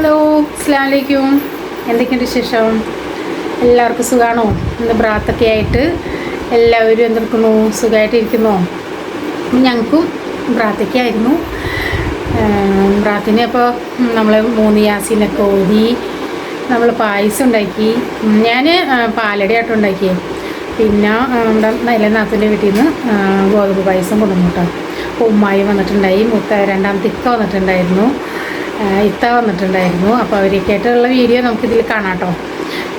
Hello അസ്ലാമലൈക്കും എന്തൊക്കെയുണ്ട് വിശേഷം? എല്ലാവർക്കും സുഖമാണോ ഇന്ന് ബ്രാത്തൊക്കെ ആയിട്ട് എല്ലാവരും എന്തെടുക്കുന്നു? സുഖമായിട്ടിരിക്കുന്നു ഞങ്ങൾക്കും ബ്രാത്തൊക്കെയായിരുന്നു ബ്രാത്തിന് അപ്പോൾ നമ്മൾ മൂന്ന് യാസിനൊക്കെ ഓതി നമ്മൾ പായസം ഉണ്ടാക്കി. ഞാൻ പാലടയാട്ടം ഉണ്ടാക്കി. പിന്നെ നമ്മുടെ നൈലനാഥിന്റെ വീട്ടിൽ നിന്ന് ഗോതമ്പ് പായസം കൊണ്ടുവന്നു കേട്ടോ. ഉമ്മായി വന്നിട്ടുണ്ടായി. മൂത്ത രണ്ടാം ഇക്ക വന്നിട്ടുണ്ടായിരുന്നു. ഇത്ത വന്നിട്ടുണ്ടായിരുന്നു. അപ്പോൾ അവരൊക്കെയായിട്ടുള്ള വീഡിയോ നമുക്കിതിൽ കാണാം കേട്ടോ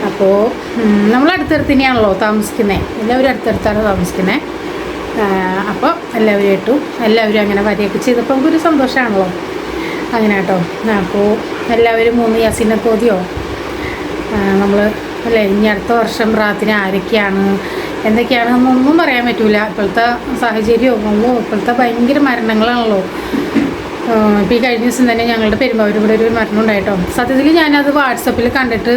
അപ്പോൾ നമ്മൾ അടുത്തടുത്ത് തന്നെയാണല്ലോ താമസിക്കുന്നത് എല്ലാവരും അടുത്തടുത്താണ് താമസിക്കുന്നത് അപ്പോൾ എല്ലാവരുമായിട്ടും എല്ലാവരും അങ്ങനെ വരികയൊക്കെ ചെയ്തപ്പോൾ നമുക്കൊരു സന്തോഷമാണല്ലോ അങ്ങനെ കേട്ടോ അപ്പോൾ എല്ലാവരും മൂന്ന് യാസിനെ കോതിയോ നമ്മൾ അല്ലേ ഇനി അടുത്ത വർഷം പ്രാർത്ഥന ആരൊക്കെയാണ്? എന്തൊക്കെയാണെന്നൊന്നും പറയാൻ പറ്റില്ല ഇപ്പോഴത്തെ സാഹചര്യവും ഒന്നും ഇപ്പോഴത്തെ ഭയങ്കര മരണങ്ങളാണല്ലോ. ഇപ്പോൾ ഈ കഴിഞ്ഞ ദിവസം തന്നെ ഞങ്ങളുടെ പെരുമ്പാവൂർ ഇവിടെ ഒരു മരണം ഉണ്ടായിട്ടോ. സത്യത്തിൽ ഞാനത് വാട്സപ്പിൽ കണ്ടിട്ട്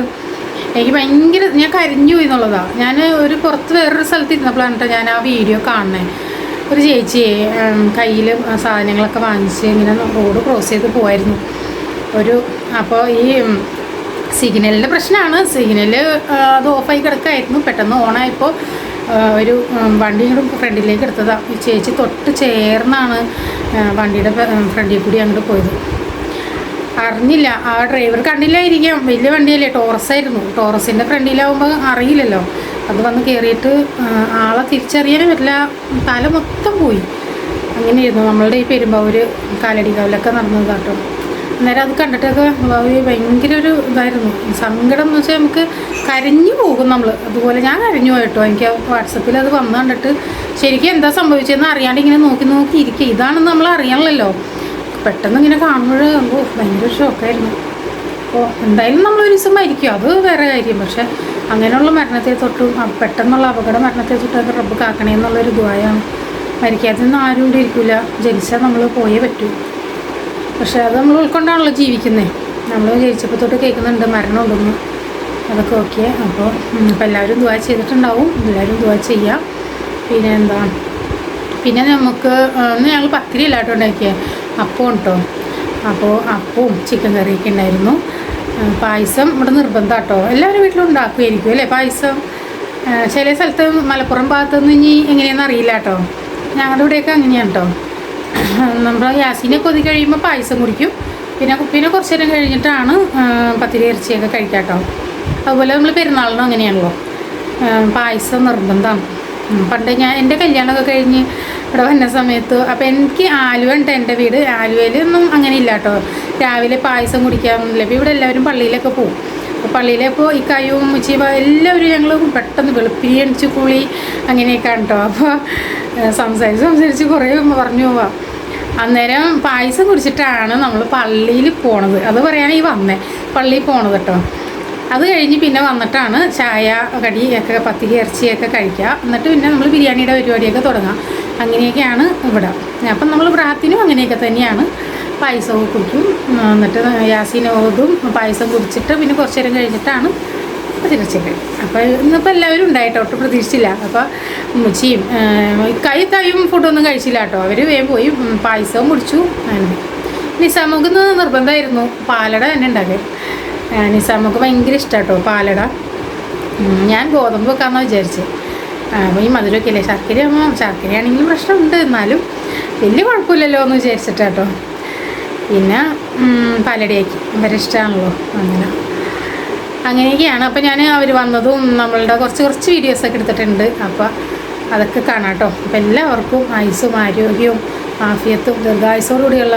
എനിക്ക് ഭയങ്കര ഞാൻ കരിഞ്ഞു എന്നുള്ളതാണ് ഞാൻ ഒരു പുറത്ത് വേറൊരു സ്ഥലത്ത് ഇരുന്നപ്പോഴാണ് ഞാൻ ആ വീഡിയോ കാണുന്നത് ഒരു ചേച്ചിയെ കയ്യിൽ സാധനങ്ങളൊക്കെ വാങ്ങിച്ച് ഇങ്ങനെ റോഡ് ക്രോസ് ചെയ്ത് പോയായിരുന്നു ഒരു അപ്പോൾ ഈ സിഗ്നലിന്റെ പ്രശ്നമാണ് സിഗ്നൽ അത് ഓഫായി കിടക്കായിരുന്നു. പെട്ടെന്ന് ഓണായപ്പോൾ ഒരു വണ്ടി ഫ്രണ്ടിലേക്ക് എടുത്തതാണ് ഈ ചേച്ചി തൊട്ട് ചേർന്നാണ് വണ്ടിയുടെ ഫ്രണ്ടിൽ കൂടി അങ്ങോട്ട് പോയത്. അറിഞ്ഞില്ല. ആ ഡ്രൈവർ കണ്ടില്ലായിരിക്കാം. വലിയ വണ്ടിയല്ലേ ടോറസ് ആയിരുന്നു ടോറസിന്റെ ഫ്രണ്ടിലാവുമ്പോൾ അറിയില്ലല്ലോ. അത് വന്ന് കയറിയിട്ട് ആളെ തിരിച്ചറിയാനും പറ്റില്ല. തല മൊത്തം പോയി. അങ്ങനെയായിരുന്നു. നമ്മളുടെ ഈ പെരുമ്പാവൂർ കാലടിക്കാവിലൊക്കെ നടന്നത് കേട്ടോ അന്നേരം അത് കണ്ടിട്ടൊക്കെ ഭയങ്കര ഒരു ഇതായിരുന്നു. സങ്കടം എന്ന് വെച്ചാൽ നമുക്ക് കരഞ്ഞു പോകും നമ്മൾ അതുപോലെ ഞാൻ കരഞ്ഞു പോയിട്ടോ. എനിക്ക് വാട്സപ്പിൽ അത് വന്നു കണ്ടിട്ട് ശരിക്കും എന്താ സംഭവിച്ചതെന്ന് അറിയാണ്ട് ഇങ്ങനെ നോക്കി നോക്കി ഇരിക്കുക. ഇതാണെന്ന് നമ്മൾ അറിയണമല്ലോ പെട്ടെന്ന് ഇങ്ങനെ കാണുമ്പോൾ ഭയങ്കര ഷോക്കായിരുന്നു. അപ്പോൾ എന്തായാലും നമ്മൾ ഒരു ദിവസം മരിക്കും. അത് വേറെ കാര്യം. പക്ഷെ അങ്ങനെയുള്ള മരണത്തെ തൊട്ടും പെട്ടെന്നുള്ള അപകട മരണത്തെ തൊട്ടും റബ്ബ് കാക്കണേ എന്നുള്ളൊരു ദ്വായാണ്. മരിക്കാത്തൊന്നും ആരും ഇവിടെ ഇരിക്കില്ല ജനിച്ചാൽ നമ്മൾ പോയേ പറ്റൂ. പക്ഷെ അത് നമ്മൾ ഉൾക്കൊണ്ടാണല്ലോ ജീവിക്കുന്നത് നമ്മൾ ജയിച്ചപ്പോൾ തൊട്ട് കേൾക്കുന്നുണ്ട് മരണം ഉണ്ടെന്ന്. അതൊക്കെ ഓക്കെ. അപ്പോൾ അപ്പോൾ എല്ലാവരും ദുവാ ചെയ്തിട്ടുണ്ടാവും. എല്ലാവരും ദുവാ ചെയ്യാം. പിന്നെ എന്താ? പിന്നെ നമുക്ക് ഒന്ന് ഞങ്ങൾ പത്തിരി ഇല്ലാട്ടോ ഉണ്ടാക്കിയത് അപ്പം കേട്ടോ അപ്പോൾ അപ്പവും ചിക്കൻ കറിയൊക്കെ ഉണ്ടായിരുന്നു. പായസം ഇവിടെ നിർബന്ധം കേട്ടോ എല്ലാവരും വീട്ടിലും ഉണ്ടാക്കുമായിരിക്കും അല്ലേ? പായസം ചില സ്ഥലത്ത് മലപ്പുറം ഭാഗത്തുനിന്ന് ഇനി എങ്ങനെയാണെന്ന് അറിയില്ല കേട്ടോ ഞങ്ങളുടെ ഇവിടെയൊക്കെ അങ്ങനെയാണ് കേട്ടോ നമ്മൾ യാസിനെ കൊതി കഴിയുമ്പോൾ പായസം കുടിക്കും. പിന്നെ പിന്നെ കുറച്ച് നേരം കഴിഞ്ഞിട്ടാണ് പത്തിരി ഇറച്ചിയൊക്കെ കഴിക്കാം കേട്ടോ അതുപോലെ നമ്മൾ പെരുന്നാളിനും അങ്ങനെയാണല്ലോ. പായസം നിർബന്ധമാണ് പണ്ട് ഞാൻ എന്റെ കല്യാണമൊക്കെ കഴിഞ്ഞ് ഇവിടെ വന്ന സമയത്ത് അപ്പോൾ എനിക്ക് ആലുവ ഉണ്ട് എന്റെ വീട്. ആലുവയിലൊന്നും അങ്ങനെ ഇല്ല കേട്ടോ രാവിലെ പായസം കുടിക്കാമെന്നില്ല ഇപ്പോൾ ഇവിടെ എല്ലാവരും പള്ളിയിലൊക്കെ പോകും അപ്പോൾ പള്ളിയിലപ്പോൾ ഈ കയ്യും ചീവ എല്ലാവരും ഞങ്ങൾ പെട്ടെന്ന് വെളുപ്പിരി അടിച്ച് കുളി അങ്ങനെയൊക്കെയാണ് കേട്ടോ അപ്പോൾ സംസാരിച്ച് സംസാരിച്ച് കുറേ പറഞ്ഞു പോവാം. അന്നേരം പായസം കുടിച്ചിട്ടാണ് നമ്മൾ പള്ളിയിൽ പോണത്. അത് പറയാനാണ് ഈ വന്നേ പള്ളിയിൽ പോണത് കേട്ടോ അത് കഴിഞ്ഞ് പിന്നെ വന്നിട്ടാണ് ചായ കടിയൊക്കെ പത്തിരി ഇറച്ചിയൊക്കെ കഴിക്കുക എന്നിട്ട് പിന്നെ നമ്മൾ ബിരിയാണിയുടെ പരിപാടിയൊക്കെ തുടങ്ങാം. അങ്ങനെയൊക്കെയാണ് ഇവിടെ. അപ്പം നമ്മൾ പ്രാത്തിനും അങ്ങനെയൊക്കെ തന്നെയാണ്. പായസമൊക്കെ കുടിക്കും. എന്നിട്ട് യാസീൻ ഓതും പായസം കുടിച്ചിട്ട് പിന്നെ കുറച്ച് നേരം കഴിഞ്ഞിട്ടാണ് തിരിച്ചൊക്കെ അപ്പോൾ ഇന്നിപ്പോൾ എല്ലാവരും ഉണ്ടായിട്ടോ? ഒട്ടും പ്രതീക്ഷിച്ചില്ല. അപ്പോൾ മുച്ചിയും കൈ കൈയും ഫുഡൊന്നും കഴിച്ചില്ല കേട്ടോ. അവർ വേഗം പോയി പായസവും കുടിച്ചു. അങ്ങനെ. നിസാമുക്ക് നിർബന്ധമായിരുന്നു പാലട തന്നെ ഉണ്ടാക്കി നിസാമുക്ക് ഭയങ്കര ഇഷ്ടം കേട്ടോ പാലട. ഞാൻ ഗോതമ്പ് വെക്കാമെന്ന് വിചാരിച്ച്. അപ്പോൾ ഈ മധുരമൊക്കെ അല്ലേ ശർക്കര ആകുമ്പോൾ ശർക്കരയാണെങ്കിലും പ്രശ്നമുണ്ട് എന്നാലും വലിയ കുഴപ്പമില്ലല്ലോ എന്ന് വിചാരിച്ചിട്ടാട്ടോ പിന്നെ പലടിയാക്കി. ഇവരെ ഇഷ്ടമാണല്ലോ അങ്ങനെ. അങ്ങനെയൊക്കെയാണ്. അപ്പോൾ ഞാൻ അവർ വന്നതും നമ്മളുടെ കുറച്ച് കുറച്ച് വീഡിയോസൊക്കെ എടുത്തിട്ടുണ്ട്. അപ്പോൾ അതൊക്കെ കാണാം കേട്ടോ. അപ്പോൾ എല്ലാവർക്കും ആയുസും ആരോഗ്യവും ആഫിയത്തും ദീർഘായുസോടുകൂടിയുള്ള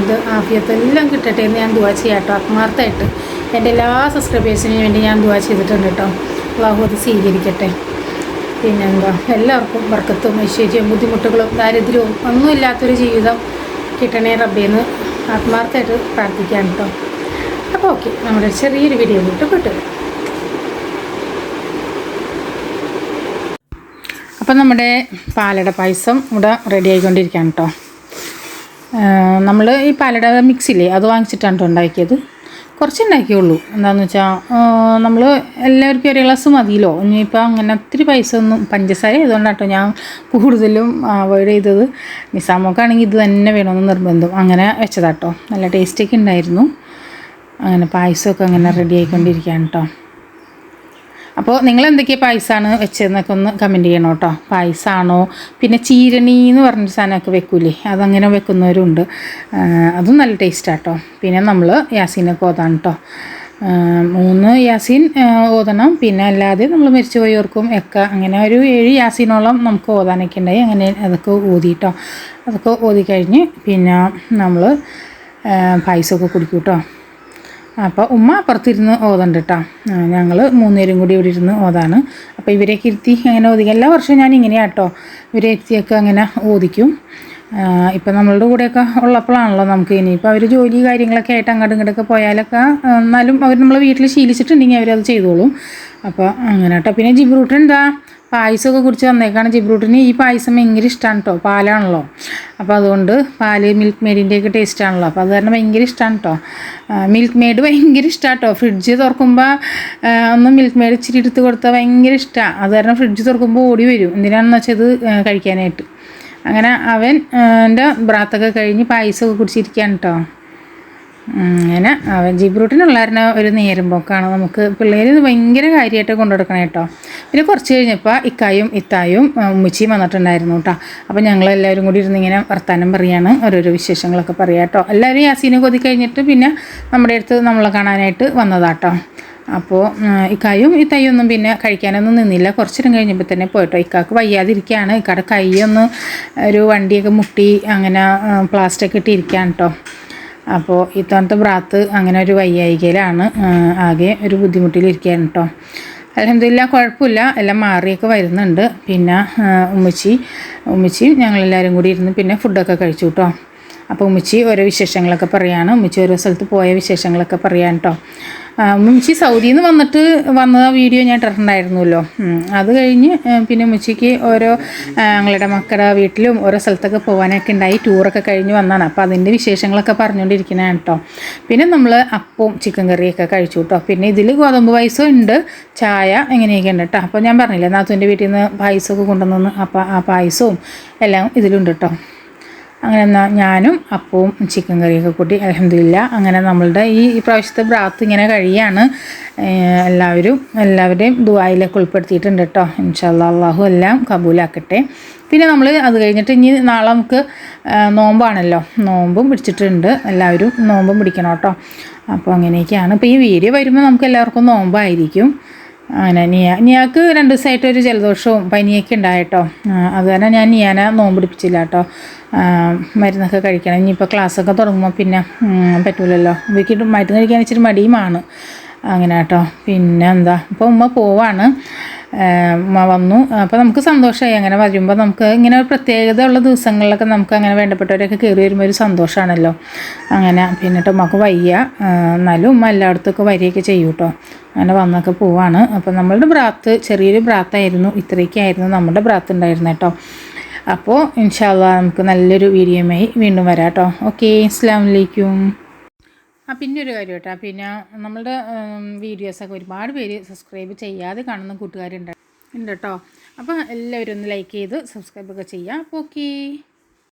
ഇത് ആഫിയത്തും എല്ലാം കിട്ടട്ടെ എന്ന് ഞാൻ ദുവാ ചെയ്യാം കേട്ടോ. ആത്മാർത്ഥമായിട്ട്. എന്റെ എല്ലാ സബ്സ്ക്രൈബേഴ്സിനും വേണ്ടി ഞാൻ ദുവാ ചെയ്തിട്ടുണ്ട് കേട്ടോ. അള്ളാഹു അത് സ്വീകരിക്കട്ടെ. പിന്നെന്താ? എല്ലാവർക്കും വർക്കത്തും ഐശ്വര്യവും ബുദ്ധിമുട്ടുകളും ദാരിദ്ര്യവും ഒന്നുമില്ലാത്തൊരു ജീവിതം കിട്ടണേ റബ്ബേന്ന് ആത്മാർത്ഥമായിട്ട് പ്രാർത്ഥിക്കാം കേട്ടോ. അപ്പോൾ ഓക്കെ നമ്മുടെ ചെറിയൊരു വീഡിയോ വിട്ട് കിട്ടും അപ്പം നമ്മുടെ പാലട പായസം ഇവിടെ റെഡി ആയിക്കൊണ്ടിരിക്കുകയാണ് കേട്ടോ. നമ്മൾ ഈ പാലട മിക്സില്ലേ അത് വാങ്ങിച്ചിട്ടാണ് കേട്ടോ ഉണ്ടാക്കിയത്. കുറച്ച് ഉണ്ടാക്കിയുള്ളൂ എന്താണെന്ന് വെച്ചാൽ നമ്മൾ എല്ലാവർക്കും ഒരു ഗ്ലാസ് മതിയല്ലോ. ഇനിയിപ്പോൾ അങ്ങനെ ഒത്തിരി പൈസ ഒന്നും പഞ്ചസാര ആയതുകൊണ്ടാണ് കേട്ടോ ഞാൻ കൂടുതലും അവോയ്ഡ് ചെയ്തത്. നിസാമോക്കാണെങ്കിൽ ഇത് തന്നെ വേണമെന്ന് നിർബന്ധം. അങ്ങനെ വെച്ചതാട്ടോ. നല്ല ടേസ്റ്റൊക്കെ ഉണ്ടായിരുന്നു. അങ്ങനെ പായസമൊക്കെ അങ്ങനെ റെഡി ആയിക്കൊണ്ടിരിക്കുകയാണ് കേട്ടോ അപ്പോൾ നിങ്ങൾ എന്തൊക്കെ പായസമാണ് വെച്ചതെന്നൊക്കെ ഒന്ന് കമന്റ് ചെയ്യണം കേട്ടോ. പായസമാണോ പിന്നെ ചീരണി എന്ന് പറഞ്ഞ സാധനമൊക്കെ വെക്കൂലേ അതങ്ങനെ വെക്കുന്നവരുണ്ട്. അതും നല്ല ടേസ്റ്റാണ് കേട്ടോ പിന്നെ നമ്മൾ യാസീനൊക്കെ ഓതാണ് കേട്ടോ മൂന്ന് യാസീൻ ഓതണം. പിന്നെ അല്ലാതെ നമ്മൾ മരിച്ചു പോയവർക്കും ഒക്കെ അങ്ങനെ ഒരു ഏഴ് യാസീനോളം നമുക്ക് ഓതാനൊക്കെ ഉണ്ടായി. അങ്ങനെ അതൊക്കെ ഓതി കേട്ടോ അതൊക്കെ ഓതി കഴിഞ്ഞ് പിന്നെ നമ്മൾ പായസമൊക്കെ കുടിക്കും കേട്ടോ അപ്പോൾ ഉമ്മ അപ്പുറത്തിരുന്ന് ഓതുണ്ട് കേട്ടോ ഞങ്ങൾ മൂന്നുപേരും കൂടി ഇവിടെ ഇരുന്ന് ഓതാണ്. അപ്പോൾ ഇവരെ ഇരുത്തി അങ്ങനെ ഓതിക്കും. എല്ലാ വർഷവും ഞാൻ ഇങ്ങനെയാട്ടോ. ഇവരെ ഇരുത്തിയൊക്കെ അങ്ങനെ ഓദിക്കും ഇപ്പം നമ്മളുടെ കൂടെയൊക്കെ ഉള്ളപ്പോഴാണല്ലോ നമുക്ക് ഇനിയിപ്പോൾ അവർ ജോലി കാര്യങ്ങളൊക്കെ ആയിട്ട് അങ്ങോട്ടും ഇങ്ങോട്ടൊക്കെ പോയാലൊക്കെ എന്നാലും അവർ നമ്മളെ വീട്ടിൽ ശീലിച്ചിട്ടുണ്ടെങ്കിൽ അവരത് ചെയ്തോളും. അപ്പോൾ അങ്ങനെ കേട്ടോ പിന്നെ ജിബ്രൂട്ടൻ എന്താ? പായസമൊക്കെ കുടിച്ച് വന്നേക്കാണ് ജിബ്രൂട്ടിന്. ഈ പായസം ഭയങ്കര ഇഷ്ടമാണ് കേട്ടോ പാലാണല്ലോ. അപ്പോൾ അതുകൊണ്ട് പാൽ മിൽക്ക് മേഡിന്റെയൊക്കെ ടേസ്റ്റ് ആണല്ലോ. അപ്പോൾ അത് കാരണം ഭയങ്കര ഇഷ്ടമാണ് കേട്ടോ മിൽക്ക് മെയ്ഡ് ഭയങ്കര ഇഷ്ടമാണ് കേട്ടോ ഫ്രിഡ്ജ് തുറക്കുമ്പോൾ ഒന്ന് മിൽക്ക് മെയ്ഡ് ഇച്ചിരി എടുത്ത് കൊടുത്താൽ ഭയങ്കര ഇഷ്ടമാണ് അത് കാരണം ഫ്രിഡ്ജ് തുറക്കുമ്പോൾ ഓടി വരും. എന്തിനാണെന്ന് വെച്ചാൽ ഇത് കഴിക്കാനായിട്ട്. അങ്ങനെ അവൻ എന്റെ ബ്രാത്തൊക്കെ കഴിഞ്ഞ് പായസമൊക്കെ കുടിച്ചിരിക്കുകയാണ് കേട്ടോ അങ്ങനെ അവൻ ജീബ്രൂട്ടിനുള്ളായിരുന്ന ഒരു നേരം പോക്കാണ്. നമുക്ക് പിള്ളേർ ഭയങ്കര കാര്യമായിട്ട് കൊണ്ടുനടക്കണം കേട്ടോ പിന്നെ കുറച്ച് കഴിഞ്ഞപ്പോൾ ഇക്കായും ഇത്തായും ഉമ്മച്ചിയും വന്നിട്ടുണ്ടായിരുന്നു കേട്ടോ അപ്പോൾ ഞങ്ങളെല്ലാവരും കൂടി ഇരുന്ന് ഇങ്ങനെ വർത്തമാനം പറയാണ്. ഓരോരോ വിശേഷങ്ങളൊക്കെ പറയാം കേട്ടോ എല്ലാവരും യാസീനെ കൊതി കഴിഞ്ഞിട്ട് പിന്നെ നമ്മുടെ അടുത്ത് നമ്മളെ കാണാനായിട്ട് വന്നതാട്ടോ അപ്പോൾ ഇക്കായും ഈ തൈയൊന്നും പിന്നെ കഴിക്കാനൊന്നും നിന്നില്ല. കുറച്ചിരം കഴിഞ്ഞപ്പോൾ തന്നെ പോയിട്ടോ. ഇക്കാക്ക് വയ്യാതിരിക്കുകയാണ് ഇക്കാടെ കൈയൊന്ന് ഒരു വണ്ടിയൊക്കെ മുട്ടി അങ്ങനെ പ്ലാസ്റ്റിക് ഇട്ടിരിക്കുകയാണ് കേട്ടോ അപ്പോൾ ഇത്തവണത്തെ ബ്രാത്ത് അങ്ങനെ ഒരു വയ്യായികയിലാണ്. ആകെ ഒരു ബുദ്ധിമുട്ടിലിരിക്കുകയാണ് കേട്ടോ അലഹമില്ല കുഴപ്പമില്ല. എല്ലാം മാറിയൊക്കെ വരുന്നുണ്ട്. പിന്നെ ഉമ്മച്ചി ഉമ്മച്ചി ഞങ്ങളെല്ലാവരും കൂടി ഇരുന്ന് പിന്നെ ഫുഡൊക്കെ കഴിച്ചു കേട്ടോ അപ്പോൾ ഉമ്മച്ചി ഓരോ വിശേഷങ്ങളൊക്കെ പറയാണ്. ഉമ്മച്ചി ഓരോ സ്ഥലത്ത് പോയ വിശേഷങ്ങളൊക്കെ പറയാൻ കേട്ടോ ആ, സൗദിയിൽ നിന്ന് വന്നിട്ട് വന്ന വീഡിയോ ഞാൻ ഇട്ടിട്ടുണ്ടായിരുന്നല്ലോ. അത് കഴിഞ്ഞ് പിന്നെ മുച്ചിക്ക് ഓരോ ഞങ്ങളുടെ മക്കളുടെ വീട്ടിലും ഓരോ സ്ഥലത്തൊക്കെ പോകാനൊക്കെ ഉണ്ടായി ടൂറൊക്കെ കഴിഞ്ഞ് വന്നതാണ് അപ്പോൾ അതിന്റെ വിശേഷങ്ങളൊക്കെ പറഞ്ഞുകൊണ്ടിരിക്കുന്നതാണ് കേട്ടോ പിന്നെ നമ്മൾ അപ്പവും ചിക്കൻ കറിയൊക്കെ കഴിച്ചു കേട്ടോ പിന്നെ ഇതിൽ ഗോതമ്പ് പായസം ഉണ്ട് ചായ എങ്ങനെയൊക്കെ ഉണ്ട് കേട്ടോ അപ്പോൾ ഞാൻ പറഞ്ഞില്ലേ നാത്തൂന്റെ വീട്ടിൽ നിന്ന് പായസമൊക്കെ കൊണ്ടുവന്നു അപ്പോൾ ആ പായസവും എല്ലാം ഇതിലുണ്ട് കേട്ടോ അങ്ങനെ എന്നാൽ ഞാനും അപ്പവും ചിക്കൻ കറിയൊക്കെ കൂട്ടി അലഹമില്ല അങ്ങനെ നമ്മളുടെ ഈ പ്രാവശ്യത്തെ ബ്രാത്ത് ഇങ്ങനെ കഴിയാണ്. എല്ലാവരും എല്ലാവരുടെയും ദുബായിലൊക്കെ ഉൾപ്പെടുത്തിയിട്ടുണ്ട് കേട്ടോ ഇൻഷാല്ലാ അള്ളാഹു എല്ലാം കബൂലാക്കട്ടെ. പിന്നെ നമ്മൾ അത് കഴിഞ്ഞിട്ട് ഇനി നാളെ നമുക്ക് നോമ്പാണല്ലോ. നോമ്പും പിടിച്ചിട്ടുണ്ട്. എല്ലാവരും നോമ്പും പിടിക്കണം കേട്ടോ അപ്പോൾ അങ്ങനെയൊക്കെയാണ്. ഇപ്പോൾ ഈ വീഡിയോ വരുമ്പോൾ നമുക്ക് എല്ലാവർക്കും നോമ്പായിരിക്കും. അങ്ങനെ നിയ നിയാക്ക് രണ്ട് ദിവസമായിട്ട് ഒരു ജലദോഷവും പനിയൊക്കെ ഉണ്ടായിട്ടോ. അത് തന്നെ ഞാൻ നിയാനെ നോമ്പ് പിടിപ്പിച്ചില്ല കേട്ടോ മരുന്നൊക്കെ കഴിക്കണം. ഇനിയിപ്പോൾ ക്ലാസ്സൊക്കെ തുടങ്ങുമ്പോൾ പിന്നെ പറ്റൂലല്ലോ. ഇവയ്ക്ക് മരുന്ന് കഴിക്കാൻ ഇച്ചിരി മടിയുമാണ്. അങ്ങനെ കേട്ടോ. പിന്നെ എന്താ ഇപ്പോൾ ഉമ്മ പോവാണ്. വന്നു. അപ്പോൾ നമുക്ക് സന്തോഷമായി. അങ്ങനെ വരുമ്പോൾ നമുക്ക് ഇങ്ങനെ ഒരു പ്രത്യേകത ഉള്ള ദിവസങ്ങളിലൊക്കെ നമുക്ക് അങ്ങനെ വേണ്ടപ്പെട്ടവരൊക്കെ കയറി വരുമ്പോൾ ഒരു സന്തോഷമാണല്ലോ. അങ്ങനെ പിന്നെ ഉമ്മക്ക് വയ്യ. എന്നാലും ഉമ്മ എല്ലായിടത്തൊക്കെ വരികയൊക്കെ ചെയ്യും കേട്ടോ അങ്ങനെ വന്നൊക്കെ പോവാണ്. അപ്പോൾ നമ്മളുടെ ബ്രാത്ത് ചെറിയൊരു ബ്രാത്തായിരുന്നു ഇത്രയൊക്കെയായിരുന്നു നമ്മുടെ ബ്രാത്ത് ഉണ്ടായിരുന്നത് കേട്ടോ അപ്പോൾ ഇൻഷാല്ല നമുക്ക് നല്ലൊരു വീഡിയോയുമായി വീണ്ടും വരാം കേട്ടോ ഓക്കെ അസ്സാം വലൈക്കും ആ പിന്നെ ഒരു കാര്യം കേട്ടോ. പിന്നെ നമ്മളുടെ വീഡിയോസൊക്കെ ഒരുപാട് പേര് സബ്സ്ക്രൈബ് ചെയ്യാതെ കാണുന്ന കൂട്ടുകാരുണ്ട്. ഉണ്ട് കേട്ടോ. അപ്പോൾ എല്ലാവരും ഒന്ന് ലൈക്ക് ചെയ്ത് സബ്സ്ക്രൈബൊക്കെ ചെയ്യാം. അപ്പോൾ ഓക്കേ